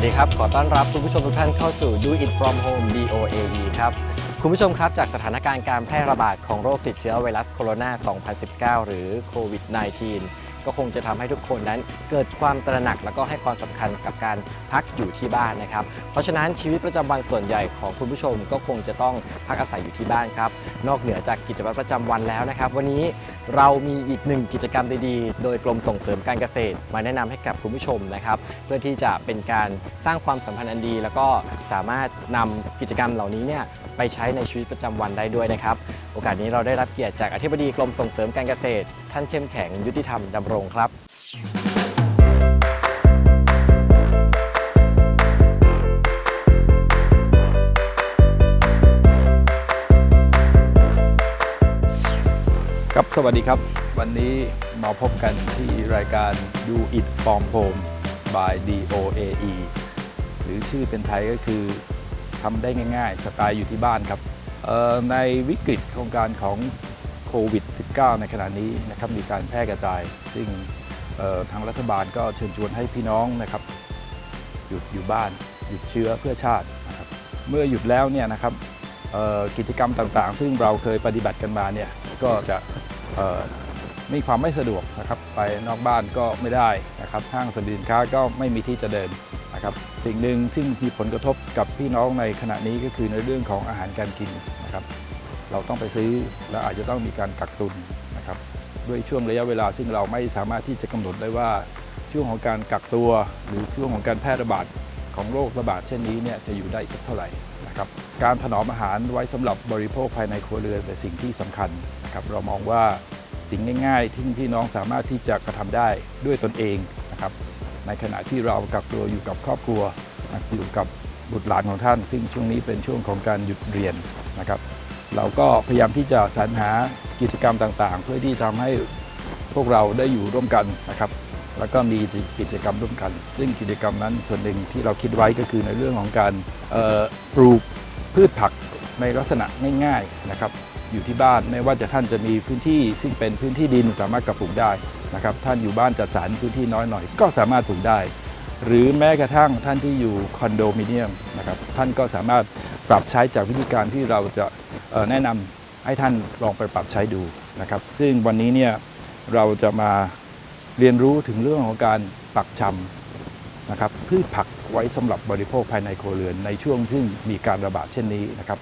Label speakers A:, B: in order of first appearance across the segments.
A: วัสดีครับ ขอต้อนรับคุณผู้ชมทุกท่านเข้าสู่ Do It From Home DOAE ครับ คุณผู้ชมครับจากสถานการณ์การแพร่ระบาดของโรคติดเชื้อไวรัสโคโรนา 2019 หรือโควิด -19 ก็คงจะทำให้ทุกคนนั้นเกิดความตระหนักแล้วก็ให้ความสำคัญกับการพักอยู่ที่บ้านนะครับ เพราะฉะนั้นชีวิตประจำวันส่วนใหญ่ของคุณผู้ชมก็คงจะต้องพักอาศัยอยู่ที่บ้านครับ นอกเหนือจากกิจวัตรประจำวันแล้วนะครับ วันนี้เรามีอีกหนึ่งกิจกรรมดีๆ โดยกรมส่งเสริมการเกษตร มาแนะนำให้กับคุณผู้ชมนะครับ เพื่อที่จะเป็นการสร้างความสัมพันธ์อันดี แล้วก็สามารถนำกิจกรรมเหล่านี้เนี่ย ไปใช้ในชีวิตประจำวันได้ด้วยนะครับ โอกาสนี้เราได้รับเกียรติจากอธิบดีกรมส่งเสริมการเกษตร ท่านเข้มแข็งยุติธรรมดำรงครับ
B: ครับ สวัสดีครับ วันนี้มาพบกันที่รายการ Do It From Home by DOAE หรือชื่อเป็นไทยก็คือ ทำได้ง่ายๆ สไตล์อยู่ที่บ้านครับในวิกฤตโครงการของโควิด -19 ในขณะนี้นะครับมีการแพร่กระจาย ซึ่งทางรัฐบาลก็เชิญชวนให้พี่น้องนะครับหยุดอยู่บ้าน หยุดเชื้อเพื่อชาตินะครับเมื่อหยุดแล้วเนี่ยนะครับกิจกรรมต่างๆ ซึ่งเราเคยปฏิบัติกันมาเนี่ยก็จะเอ่มีความไม่สะดวกนะครับไปนอกบ้านก็ไม่ได้นะครับห้างสรรพสินค้าก็ไม่มีที่จะเดินนะครับ สิ่งหนึ่งที่มีผลกระทบกับพี่น้องในขณะนี้ก็คือในเรื่องของอาหารการกินนะครับ เราต้องไปซื้อแล้วอาจจะต้องมีการกักตุนนะครับ ด้วยช่วงระยะเวลาซึ่งเราไม่สามารถที่จะกำหนดได้ว่าช่วงของการกักตัว หรือช่วงของการแพร่ระบาดของโรคระบาดเช่นนี้เนี่ยจะอยู่ได้อีกสักเท่าไหร่นะครับ การถนอมอาหารไว้สำหรับบริโภคภายในครัวเรือนเป็นสิ่งที่สำคัญนะครับเรามองว่าสิ่งง่าย ๆ ที่พี่น้องสามารถที่จะกระทำได้ด้วยตนเอง ในขณะที่เรากักตัวอยู่กับครอบครัวอยู่กับบุตรหลานของท่าน ซึ่งช่วงนี้เป็นช่วงของการหยุดเรียนนะครับ เราก็พยายามที่จะสรรหากิจกรรมต่างๆ เพื่อที่ทำให้พวกเราได้อยู่ร่วมกันนะครับ แล้วก็มีกิจกรรมร่วมกัน ซึ่งกิจกรรมนั้นส่วนหนึ่งที่เราคิดไว้ก็คือในเรื่องของการปลูกพืชผักในลักษณะง่ายๆนะครับ อยู่ที่บ้านไม่ว่าจะท่านจะมีพื้นที่ ซึ่งเป็นพื้นที่ดินสามารถกระปลูกได้นะครับท่านอยู่บ้านจัดสรรพื้นที่น้อยหน่อยก็สามารถปลูกได้ หรือแม้กระทั่งท่านที่อยู่คอนโดมิเนียมนะครับท่านก็สามารถปรับใช้จากวิธีการที่เราจะแนะนำให้ท่านลองไปปรับใช้ดูนะครับซึ่งวันนี้เนี่ยเราจะมาเรียนรู้ถึงเรื่องของการปักชำนะครับพืชผักไว้สำหรับบริโภคภายในครัวเรือนในช่วงที่มีการระบาดเช่นนี้นะครับ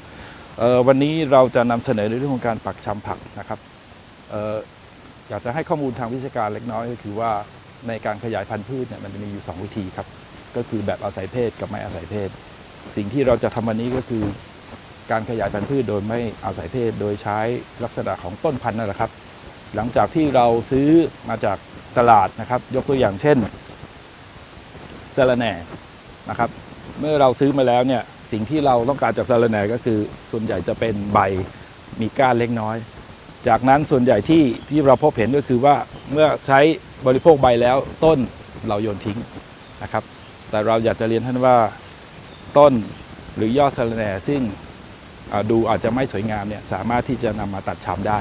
B: วันนี้เราจะนำเสนอในเรื่องของการปักชำผักนะครับออยากจะให้ข้อมูลทางวิชาการเล็กน้อยก็คือว่าในการขยายพันธุ์พืชเนี่ยมันจะมีอยู่ 2 วิธีครับ ก็คือแบบอาศัยเพศกับไม่อาศัยเพศ สิ่งที่เราจะทำวันนี้ก็คือ การขยายพันธุ์พืชโดยไม่อาศัยเพศ โดยใช้ลักษณะของต้นพันธุ์นั่นแหละครับ หลังจากที่เราซื้อมาจากตลาดนะครับ ยกตัวอย่างเช่นสะระแหน่นะครับ เมื่อเราซื้อมาแล้วเนี่ย สิ่งที่เราต้องการจากสะระแหน่ก็คือ ส่วนใหญ่จะเป็นใบมีก้านเล็กน้อย จากนั้นส่วนใหญ่ที่ที่เราพบเห็นก็คือว่าเมื่อใช้บริโภคใบแล้วต้นเราโยนทิ้งนะครับ แต่เราอยากจะเรียนท่านว่าต้นหรือยอดสะระแหน่ซึ่งดูอาจจะไม่สวยงามเนี่ยสามารถที่จะนำมาตัดชำได้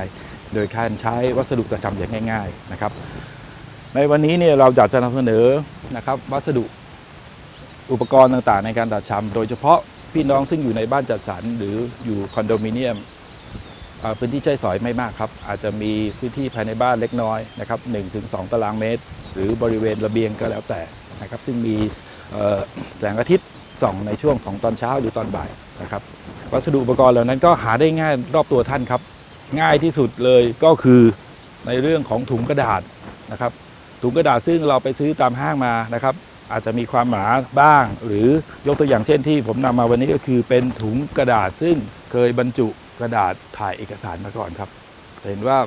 B: โดยการใช้วัสดุตัดชำอย่างง่าย ๆนะครับ ในวันนี้เนี่ยเราอยากจะนำเสนอนะครับวัสดุอุปกรณ์ต่างๆ ในการตัดชำโดยเฉพาะ พี่น้องซึ่งอยู่ในบ้านจัดสรรหรืออยู่คอนโดมิเนียมพื้นที่ใช้สอยไม่มากครับ อาจจะมีพื้นที่ภายในบ้านเล็กน้อยนะครับ1ถึง2ตารางเมตร หรือบริเวณระเบียงก็แล้วแต่นะครับ ซึ่งมีแสงอาทิตย์ส่องในช่วงของตอนเช้าหรือตอนบ่ายนะครับ วัสดุอุปกรณ์เหล่านั้นก็หาได้ง่ายรอบตัวท่านครับ ง่ายที่สุดเลยก็คือในเรื่องของถุงกระดาษนะครับถุงกระดาษซึ่งเราไปซื้อตามห้างมานะครับ อาจจะมีความหนาบ้าง หรือยกตัวอย่างเช่นที่ผมนำมาวันนี้ก็คือเป็นถุงกระดาษซึ่งเคยบรรจุกระดาษถ่ายเอกสารมาก่อนครับเห็นว่า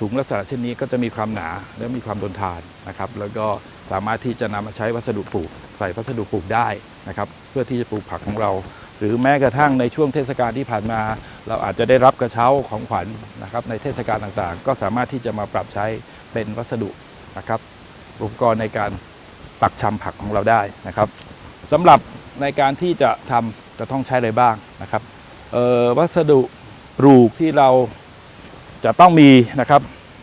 B: ถุงลักษณะเช่นนี้ก็จะมีความหนาและมีความทนทานนะครับ แล้วก็สามารถที่จะนำมาใช้วัสดุปลูก ใส่วัสดุปลูกได้นะครับเพื่อที่จะปลูกผักของเรา หรือแม้กระทั่งในช่วงเทศกาลที่ผ่านมา เราอาจจะได้รับกระเช้าของขวัญนะครับในเทศกาลต่างๆ ก็สามารถที่จะมาปรับใช้เป็นวัสดุนะครับอุปกรณ์ในการ ปักชำผักของเราได้นะครับสำหรับในการที่จะทำจะต้องใช้อะไรบ้างนะครับวัสดุปลูกที่เราจะต้องมีนะครับ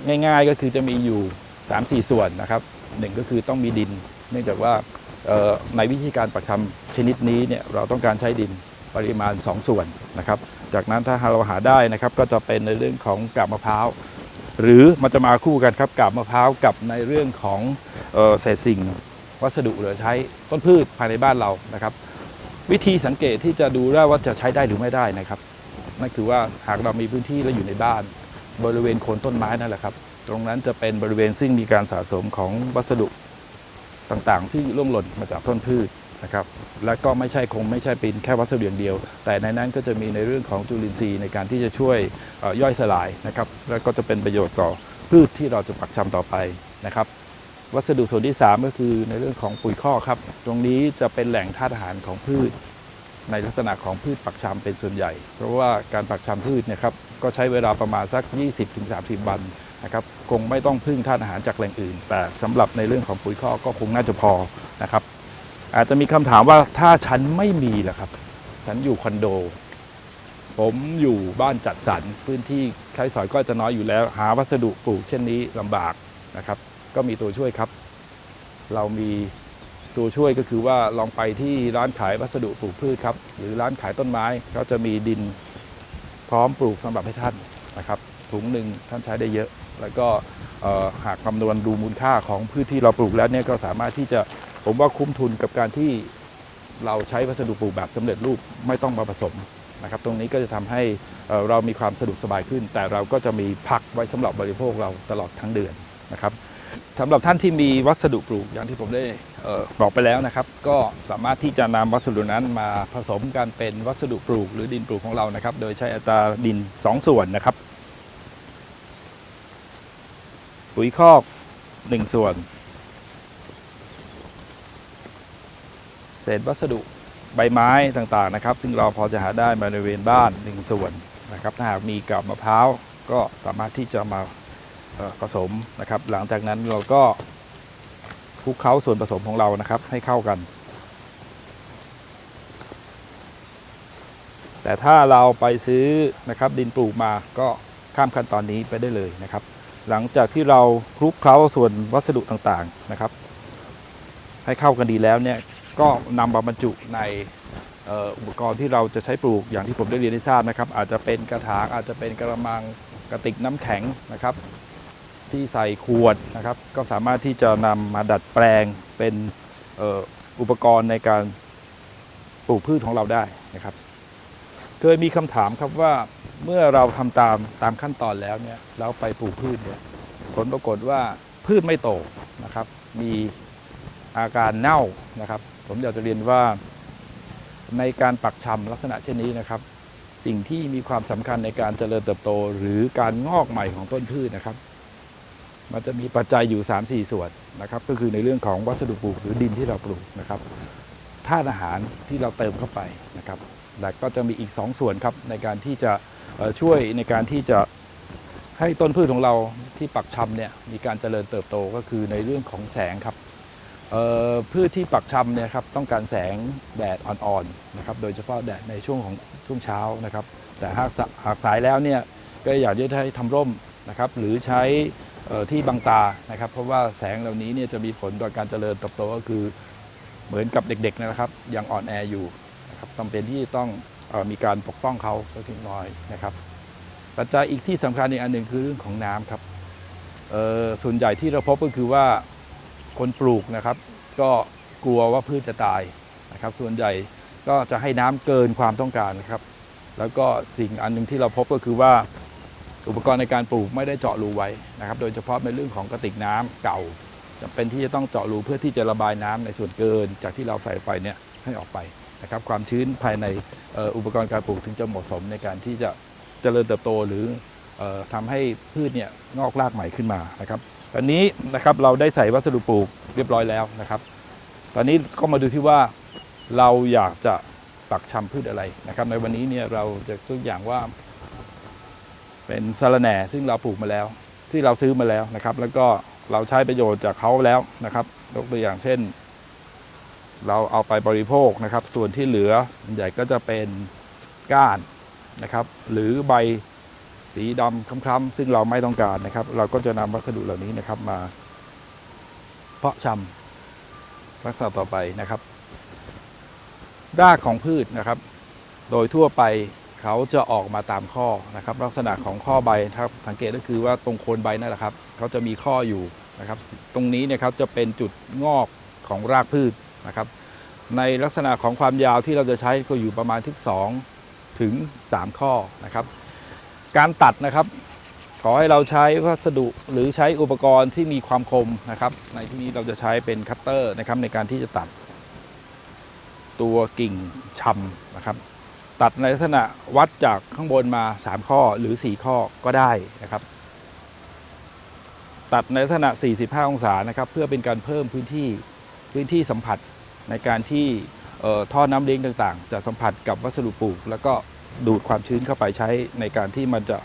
B: ง่ายๆก็คือจะมีอยู่ 3-4 ส่วนนะครับหนึ่งก็คือต้องมีดิน เนื่องจากว่าในวิธีการปักชำชนิดนี้เนี่ยเราต้องการใช้ดินปริมาณ 2 ส่วนนะครับ จากนั้นถ้าเราหาได้นะครับก็จะเป็นในเรื่องของกาบมะพร้าวหรือมันจะมาคู่กันครับกาบมะพร้าวกับในเรื่องของเศษสิ่ง วัสดุเหลือใช้ต้นพืชภายในบ้านเรานะครับ วิธีสังเกตที่จะดูได้ว่าจะใช้ได้หรือไม่ได้นะครับนั่นคือว่าหากเรามีพื้นที่และอยู่ในบ้าน บริเวณโคนต้นไม้นั่นแหละครับ ตรงนั้นจะเป็นบริเวณซึ่งมีการสะสมของวัสดุต่างๆ ที่ร่วงหล่นมาจากต้นพืชนะครับ และก็ไม่ใช่คงไม่ใช่เป็นแค่วัสดุอย่างเดียว แต่ในนั้นก็จะมีในเรื่องของจุลินทรีย์ในการที่จะช่วยย่อยสลายนะครับ แล้วก็จะเป็นประโยชน์ต่อพืชที่เราจะปักชำต่อไปนะครับ วัสดุส่วนที่ 3 ก็คือในเรื่องของปุ๋ยคอกครับ ตรงนี้จะเป็นแหล่งธาตุอาหารของพืช ในลักษณะของพืชปักชำเป็นส่วนใหญ่ เพราะว่าการปักชำพืชนะครับก็ใช้เวลาประมาณสัก 20-30 วันนะครับคงไม่ต้องพึ่งธาตุอาหารจากแหล่งอื่น แต่สำหรับในเรื่องของปุ๋ยคอกก็คงน่าจะพอนะครับ อาจจะมีคำถามว่าถ้าฉันไม่มีล่ะครับ ฉันอยู่คอนโด ผมอยู่บ้านจัดสรรพื้นที่ใช้สอยก็จะน้อยอยู่แล้ว หาวัสดุปลูกเช่นนี้ลำบากนะครับ ก็มีตัวช่วยครับ เรามีตัวช่วยก็คือว่าลองไปที่ร้านขายวัสดุปลูกพืชครับ หรือร้านขายต้นไม้เขาจะมีดินพร้อมปลูกสำหรับให้ท่านนะครับถุงหนึ่งท่านใช้ได้เยอะ แล้วก็หากคำนวณดูมูลค่าของพืชที่เราปลูกแล้วเนี่ยก็สามารถที่จะผมว่าคุ้มทุนกับการที่เราใช้วัสดุปลูกแบบสำเร็จรูปไม่ต้องมาผสมนะครับ ตรงนี้ก็จะทำให้เอ่อเรามีความสะดวกสบายขึ้น แต่เราก็จะมีผักไว้สำหรับบริโภคเราตลอดทั้งเดือนนะครับ สำหรับท่านที่มีวัสดุปลูกอย่างที่ผมได้บอกไปแล้วนะครับ ก็สามารถที่จะนำวัสดุนั้นมาผสมกันเป็นวัสดุปลูกหรือดินปลูกของเรานะครับ โดยใช้อัตราดิน 2 ส่วนนะครับ ปุ๋ยคอก 1 ส่วน เศษวัสดุใบไม้ต่างๆนะครับ ซึ่งเราพอจะหาได้บริเวณบ้าน 1 ส่วนนะครับ ถ้าหากมีกับมะพร้าวก็สามารถที่จะมา ผสมนะครับ หลังจากนั้นเราก็คลุกเคล้าส่วนผสมของเรานะครับ ให้เข้ากัน แต่ถ้าเราไปซื้อนะครับดินปลูกมาก็ข้ามขั้นตอนนี้ไปได้เลยนะครับ หลังจากที่เราคลุกเคล้าส่วนวัสดุต่างๆนะครับ ให้เข้ากันดีแล้วเนี่ยก็นำมาบรรจุในอุปกรณ์ที่เราจะใช้ปลูกอย่างที่ผมได้เรียนให้ทราบนะครับ อาจจะเป็นกระถางอาจจะเป็นกระมังกระติกน้ำแข็งนะครับ ที่ใส่ขวดนะครับ ก็สามารถที่จะนำมาดัดแปลงเป็นอุปกรณ์ในการปลูกพืชของเราได้นะครับ เคยมีคำถามครับว่าเมื่อเราทำตามตามขั้นตอนแล้วเนี่ยเราไปปลูกพืชเนี่ยผลปรากฏว่าพืชไม่โตนะครับ มีอาการเน่านะครับ ผมอยากจะเรียนว่าในการปักชำลักษณะเช่นนี้นะครับ สิ่งที่มีความสำคัญในการเจริญเติบโต หรือการงอกใหม่ของต้นพืชนะครับ มันจะมีปัจจัยอยู่ 3 4 ส่วนนะครับ ก็คือในเรื่องของวัสดุปลูกหรือดินที่เราปลูกนะครับธาตุอาหารที่เราเติมเข้าไปนะครับและก็จะมีอีก 2 ส่วนครับในการที่จะช่วยในการที่จะให้ต้นพืชของเราที่ปักชำเนี่ยมีการเจริญเติบโตก็คือในเรื่องของแสงครับพืชที่ปักชำเนี่ยครับต้องการแสงแดดอ่อนๆนะครับโดยเฉพาะแดดในช่วงของช่วงเช้านะครับ แต่หากหากสายแล้วเนี่ยก็อยากจะให้ทำร่มนะครับหรือใช้ ที่บังตานะครับ เพราะว่าแสงเหล่านี้เนี่ยจะมีผลต่อการเจริญเติบโตก็คือเหมือนกับเด็กๆนะครับ ยังอ่อนแออยู่นะครับจำเป็นที่ต้องออมีการปกป้องเขาสักเล็กน้อยนะครับ ปัจจัยอีกที่สำคัญอีกอันหนึ่งคือเรื่องของน้ำครับส่วนใหญ่ที่เราพบก็คือว่าคนปลูกนะครับ ก็กลัวว่าพืชจะตายนะครับ ส่วนใหญ่ก็จะให้น้ำเกินความต้องการนะครับ แล้วก็สิ่งอันหนึ่งที่เราพบก็คือว่า อุปกรณ์ในการปลูกไม่ได้เจาะรูไว้นะครับ โดยเฉพาะในเรื่องของกระติกน้ำเก่าจำเป็นที่จะต้องเจาะรูเพื่อที่จะระบายน้ำในส่วนเกิน จากที่เราใส่ไปเนี่ยให้ออกไปนะครับ ความชื้นภายในอุปกรณ์การปลูกถึงจะเหมาะสมในการที่จะเจริญเติบโตหรืออ่อทำให้พืชเนี่ยงอกรากใหม่ขึ้นมานะครับตอนนี้นะครับเราได้ใส่วัสดุปลูกเรียบร้อยแล้วนะครับ ตอนนี้ก็มาดูที่ว่าเราอยากจะปักชำพืชอะไรนะครับ ในวันนี้เนี่ยเราจะตัวอย่างว่า เป็นสะระแหน่ซึ่งเราปลูกมาแล้ว ที่เราซื้อมาแล้วนะครับ แล้วก็เราใช้ประโยชน์จากเขาแล้วนะครับยกตัวอย่างเช่น เราเอาไปบริโภคนะครับ ส่วนที่เหลือใหญ่ก็จะเป็นก้านนะครับ หรือใบสีดำคล้ำๆซึ่งเราไม่ต้องการนะครับ เราก็จะนำวัสดุเหล่านี้นะครับมา เพาะชำลักษณะต่อไปนะครับรากของพืชนะครับ โดยทั่วไป เขาจะออกมาตามข้อนะครับ ลักษณะของข้อใบนะครับสังเกตก็คือว่าตรงโคนใบนั่นแหละครับเขาจะมีข้ออยู่นะครับ ตรงนี้เนี่ยครับจะเป็นจุดงอกของรากพืชนะครับ ในลักษณะของความยาวที่เราจะใช้ก็อยู่ประมาณที่2ถึง 3 ข้อนะครับ การตัดนะครับขอให้เราใช้วัสดุหรือใช้อุปกรณ์ที่มีความคมนะครับ ในที่นี้เราจะใช้เป็นคัตเตอร์นะครับในการที่จะตัดตัวกิ่งชำนะครับ ตัดในลักษณะวัดจากข้างบนมา 3 ข้อหรือ 4 ข้อก็ได้นะครับ ตัดในลักษณะ 45 องศานะครับ เพื่อเป็นการเพิ่มพื้นที่พื้นที่สัมผัสในการที่ท่อน้ำเลี้ยงต่างๆ จะสัมผัสกับวัสดุปลูก แล้วก็ดูดความชื้นเข้าไปใช้ในการที่มันจะ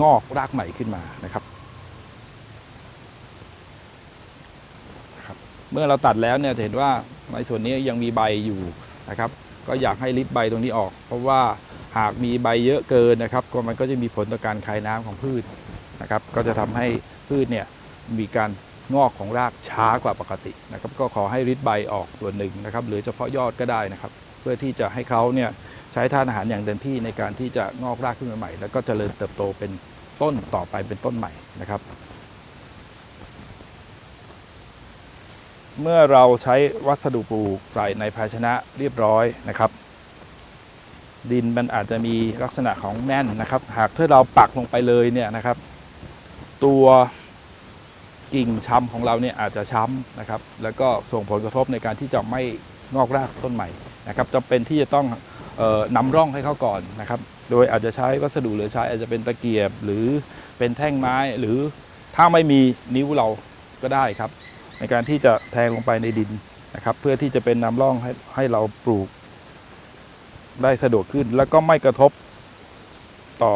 B: งอกรากใหม่ขึ้นมานะครับนะครับเมื่อเราตัดแล้วเนี่ยจะเห็นว่าในส่วนนี้ยังมีใบอยู่นะครับ ก็อยากให้ริบใบตรงนี้ออก เพราะว่าหากมีใบเยอะเกินนะครับ ก็มันก็จะมีผลต่อการคายน้ำของพืชนะครับ ก็จะทำให้พืชเนี่ยมีการงอกของรากช้ากว่าปกตินะครับ ก็ขอให้ริดใบออกส่วนหนึ่งนะครับ หรือเฉพาะยอดก็ได้นะครับ เพื่อที่จะให้เขาเนี่ยใช้ธาตุอาหารอย่างเต็มที่ในการที่จะงอกรากขึ้นมาใหม่ แล้วก็เจริญเติบโตเป็นต้นต่อไปเป็นต้นใหม่นะครับ เมื่อเราใช้วัสดุปลูกใส่ในภาชนะเรียบร้อยนะครับ ดินมันอาจจะมีลักษณะของแน่นนะครับ หากถ้าเราปักลงไปเลยเนี่ยนะครับ ตัวกิ่งช้ำของเราเนี่ยอาจจะช้ำนะครับ แล้วก็ส่งผลกระทบในการที่จะไม่งอกรากต้นใหม่นะครับจำเป็นที่จะต้องออนำร่องให้เขาก่อนนะครับ โดยอาจจะใช้วัสดุหลือใช้อาจจะเป็นตะเกียบหรือเป็นแท่งไม้หรือถ้าไม่มีนิ้วเราก็ได้ครับ ในการที่จะแทงลงไปในดินนะครับ เพื่อที่จะเป็นนำร่องให้ให้เราปลูก ได้สะดวกขึ้น แล้วก็ไม่กระทบต่อ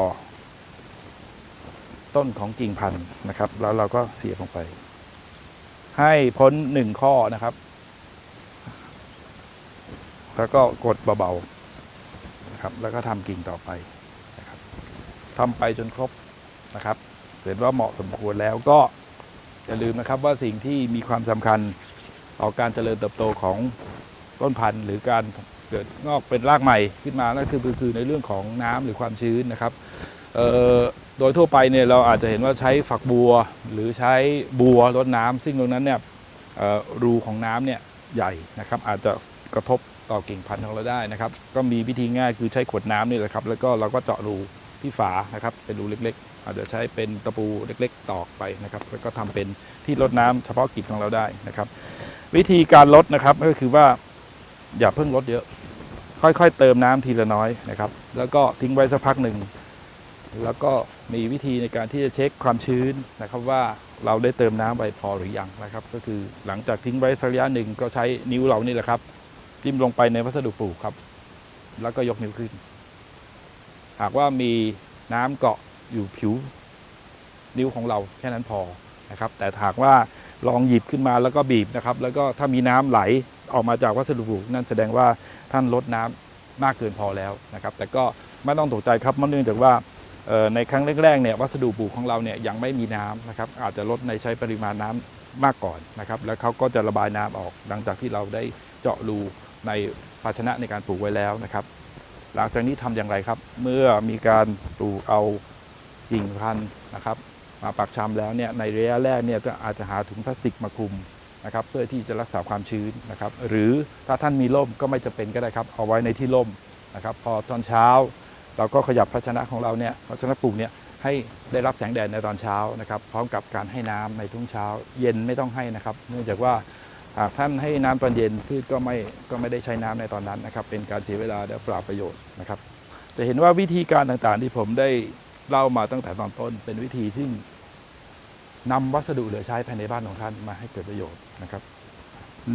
B: ต้นของกิ่งพันธุ์นะครับ แล้วเราก็เสียบลงไป ให้พ้นหนึ่งข้อนะครับ แล้วก็กดเบาๆนะครับ แล้วก็ทำกิ่งต่อไปนะครับทำไปจนครบนะครับเห็นว่าเหมาะสมควรแล้วก็ อย่าลืมนะครับว่าสิ่งที่มีความสำคัญต่อการเจริญเติบโตของต้นพันธุ์ หรือการเกิดงอกเป็นรากใหม่ขึ้นมานั่นคือคือในเรื่องของน้ำหรือความชื้นนะครับโดยทั่วไปเนี่ยเราอาจจะเห็นว่าใช้ฝักบัว หรือใช้บัวรดน้ำซึ่งตรงนั้นเนี่ยรูของน้ำเนี่ยใหญ่นะครับ อาจจะกระทบต่อกิ่งพันธุ์ของเราได้นะครับ ก็มีวิธีง่ายคือใช้ขวดน้ำนี่แหละครับ แล้วก็เราก็เจาะรูที่ฝานะครับเป็นรูเล็ก ๆ อาจจะใช้เป็นตะปูเล็กๆ ตอกไปนะครับ แล้วก็ทำเป็นที่รดน้ำเฉพาะกิจของเราได้นะครับ วิธีการลดนะครับก็คือว่าอย่าเพิ่งลดเยอะ ค่อยๆ เติมน้ำทีละน้อยนะครับ แล้วก็ทิ้งไว้สักพักหนึ่งแล้วก็มีวิธีในการที่จะเช็คความชื้นนะครับว่าเราได้เติมน้ำไปพอหรือยังนะครับ ก็คือหลังจากทิ้งไว้สักระยะหนึ่งก็ใช้นิ้วเรานี่แหละครับจิ้มลงไปในวัสดุปลูกครับ แล้วก็ยกนิ้วขึ้น หากว่ามีน้ำเกาะ อยู่ผิวนิ้วของเราแค่นั้นพอนะครับ แต่หากว่าลองหยิบขึ้นมาแล้วก็บีบนะครับ แล้วก็ถ้ามีน้ำไหลออกมาจากวัสดุปลูกนั่นแสดงว่าท่านลดน้ำมากเกินพอแล้วนะครับ แต่ก็ไม่ต้องตกใจครับเนื่องจากว่าในครั้งแรกๆเนี่ยวัสดุปลูกของเราเนี่ยยังไม่มีน้ำนะครับ อาจจะลดในใช้ปริมาณน้ำมากก่อนนะครับ แล้วเขาก็จะระบายน้ำออกหลังจากที่เราได้เจาะรูในภาชนะในการปลูกไว้แล้วนะครับ หลังจากนี้ทำอย่างไรครับ เมื่อมีการปลูกเอา กิ่งพันธุ์นะครับ มาปักชำแล้วเนี่ยในระยะแรกเนี่ยก็อาจจะหาถุงพลาสติกมาคลุมนะครับเพื่อที่จะรักษาความชื้นนะครับ หรือถ้าท่านมีร่มก็ไม่จำเป็นก็ได้ครับ เอาไว้ในที่ร่มนะครับ พอตอนเช้า เราก็ขยับภาชนะของเราเนี่ยภาชนะปลูกเนี่ยให้ได้รับแสงแดดในตอนเช้านะครับ พร้อมกับการให้น้ำในทุกเช้า เย็นไม่ต้องให้นะครับ เนื่องจากว่าหากท่านให้น้ำตอนเย็นพืชก็ไม่ก็ไม่ได้ใช้น้ำในตอนนั้นนะครับ เป็นการเสียเวลาและเปล่าประโยชน์นะครับ จะเห็นว่าวิธีการต่างๆที่ผมได้ เล่ามาตั้งแต่ตอนต้น เป็นวิธีที่นำวัสดุเหลือใช้ภายในบ้านของท่านมาให้เกิดประโยชน์นะครับ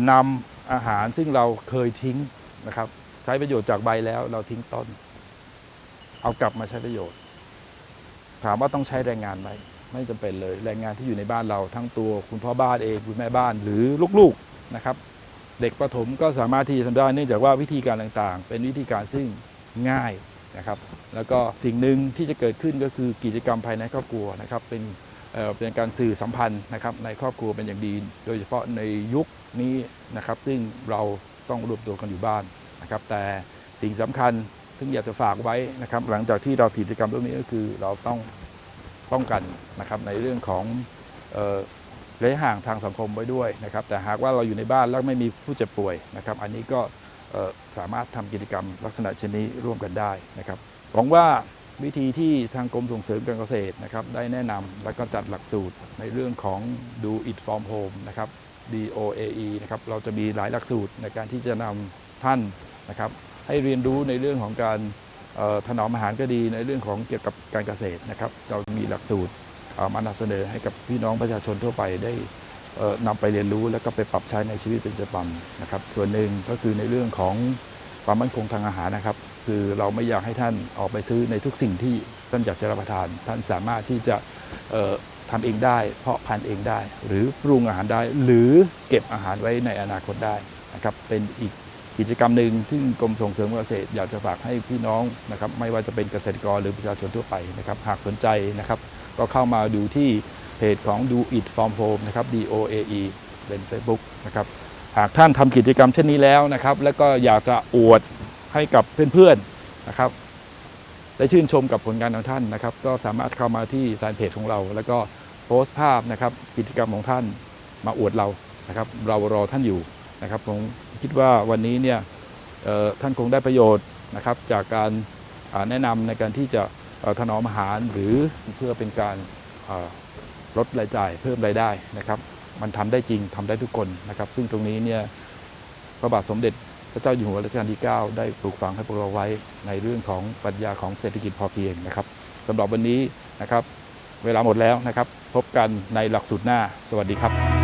B: นำอาหารซึ่งเราเคยทิ้งนะครับ ใช้ประโยชน์จากใบแล้วเราทิ้งต้น เอากลับมาใช้ประโยชน์ ถามว่าต้องใช้แรงงานไหมไม่จำเป็นเลยแรงงานที่อยู่ในบ้านเราทั้งตัวคุณพ่อบ้านเองคุณแม่บ้านหรือลูกๆนะครับ เด็กประถมก็สามารถที่จะทำได้เนื่องจากว่าวิธีการต่างๆ เป็นวิธีการซึ่งง่าย นะครับ แล้วก็สิ่งหนึ่งที่จะเกิดขึ้นก็คือกิจกรรมภายในครอบครัวนะครับ เป็นเป็นการสื่อสัมพันธ์นะครับในครอบครัวเป็นอย่างดี โดยเฉพาะในยุคนี้นะครับ ซึ่งเราต้องรวมตัวกันอยู่บ้านนะครับ แต่สิ่งสำคัญซึ่งอยากจะฝากไว้นะครับ หลังจากที่เรากิจกรรมเรื่องนี้ก็คือเราต้องป้องกันนะครับในเรื่องของระยะห่างทางสังคมไว้ด้วยนะครับ แต่หากว่าเราอยู่ในบ้านแล้วไม่มีผู้เจ็บป่วยนะครับ อันนี้ก็ สามารถทำกิจกรรมลักษณะเช่นนี้ร่วมกันได้นะครับหวังว่าวิธีที่ทางกรมส่งเสริมการเกษตรนะครับได้แนะนำและก็จัดหลักสูตรในเรื่องของ Do It From Home นะครับ DOAE นะครับเราจะมีหลายหลักสูตรในการที่จะนำท่านนะครับให้เรียนรู้ในเรื่องของการถนอมอาหารก็ดีในเรื่องของเกี่ยวกับการเกษตรนะครับ เรามีหลักสูตรมานำเสนอให้กับพี่น้องประชาชนทั่วไปได้ นำไปเรียนรู้แล้วก็ไปปรับใช้ในชีวิตเป็นประจำนะครับ ส่วนหนึ่งก็คือในเรื่องของความมั่นคงทางอาหารนะครับ คือเราไม่อยากให้ท่านออกไปซื้อในทุกสิ่งที่ท่านอยากจะรับประทาน ท่านสามารถที่จะเอ่อทำเองได้ เพาะพันธุ์เองได้ หรือปรุงอาหารได้ หรือเก็บอาหารไว้ในอนาคตได้นะครับ เป็นอีกกิจกรรมหนึ่งที่กรมส่งเสริมเกษตร อยากจะฝากให้พี่น้องนะครับ ไม่ว่าจะเป็นเกษตรกรหรือประชาชนทั่วไปนะครับ หากสนใจนะครับ ก็เข้ามาดูที่ เพจของ Do It From Home นะครับ D O A E เป็น Facebook นะครับหากท่านทำกิจกรรมเช่นนี้แล้วนะครับ แล้วก็อยากจะอวดให้กับเพื่อนๆนะครับได้ชื่นชมกับผลงานของท่านนะครับ ก็สามารถเข้ามาที่แฟนเพจของเรา แล้วก็โพสต์ภาพนะครับ กิจกรรมของท่านมาอวดเรานะครับ เรารอท่านอยู่นะครับผมคิดว่าวันนี้เนี่ยท่านคงได้ประโยชน์นะครับ จากการแนะนำในการที่จะถนอมอาหารหรือเพื่อเป็นการ ลดรายจ่ายเพิ่มรายได้นะครับ มันทำได้จริงทำได้ทุกคนนะครับ ซึ่งตรงนี้เนี่ยพระบาทสมเด็จพระเจ้าอยู่หัวรัชกาลที่ 9 ได้ปลูกฝังให้พวกเราไว้ในเรื่องของปรัชญาของเศรษฐกิจพอเพียงนะครับสำหรับวันนี้นะครับ เวลาหมดแล้วนะครับ พบกันในหลักสูตรหน้า สวัสดีครับ